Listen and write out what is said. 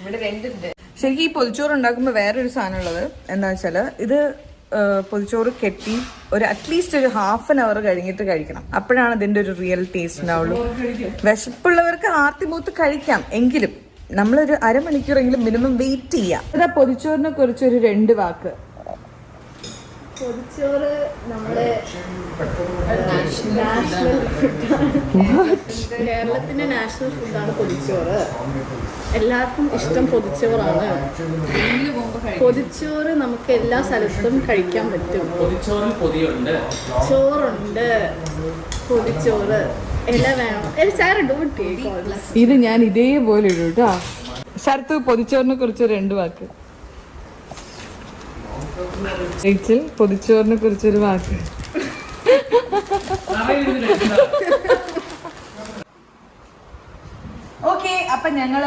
ഇവിടെ രണ്ടുണ്ട്. ശരിക്കും ഈ പൊതിച്ചോറ് ഉണ്ടാക്കുമ്പോൾ വേറൊരു സാധനം ഉള്ളത് എന്താ വെച്ചാൽ ഇത് പൊതിച്ചോറ് കെട്ടി ഒരു അറ്റ്ലീസ്റ്റ് ഒരു ഹാഫ് ആൻ അവർ കഴിഞ്ഞിട്ട് കഴിക്കണം. അപ്പോഴാണ് ഇതിന്റെ ഒരു റിയൽ ടേസ്റ്റ് ഉണ്ടാവുള്ളൂ. വിശപ്പുള്ളവർക്ക് ആർത്തിമൂത്ത് കഴിക്കാം. എങ്കിലും നമ്മളൊരു അരമണിക്കൂറെങ്കിലും മിനിമം വെയിറ്റ് ചെയ്യാം. അതാ പൊതിച്ചോറിനെ കുറിച്ച് ഒരു രണ്ട് വാക്ക്. പൊതിച്ചോറ് നമ്മൾ കേരളത്തിന്റെ നാഷണൽ ഫുഡാണ് പൊതിച്ചോറ്. എല്ലാവർക്കും ഇഷ്ടം പൊതിച്ചോറാണ്. പൊതിച്ചോറ് നമുക്ക് എല്ലാ സ്ഥലത്തും കഴിക്കാൻ പറ്റും. പൊതിച്ചോറും പൊതിയുണ്ട്. ചോറുണ്ട്. പൊതിച്ചോറ്. ഇല വേണം. ചാറുണ്ട് കുട്ടി ഇത് ഞാൻ ഇതേപോലെ ഇടും കേട്ടോ ശരത്ത് പൊതിച്ചോറിനെ കുറിച്ച് രണ്ട് വാക്ക്. പൊതിച്ചോറിനെ കുറിച്ചൊരു വാക്ക്. ഓക്കെ അപ്പൊ ഞങ്ങൾ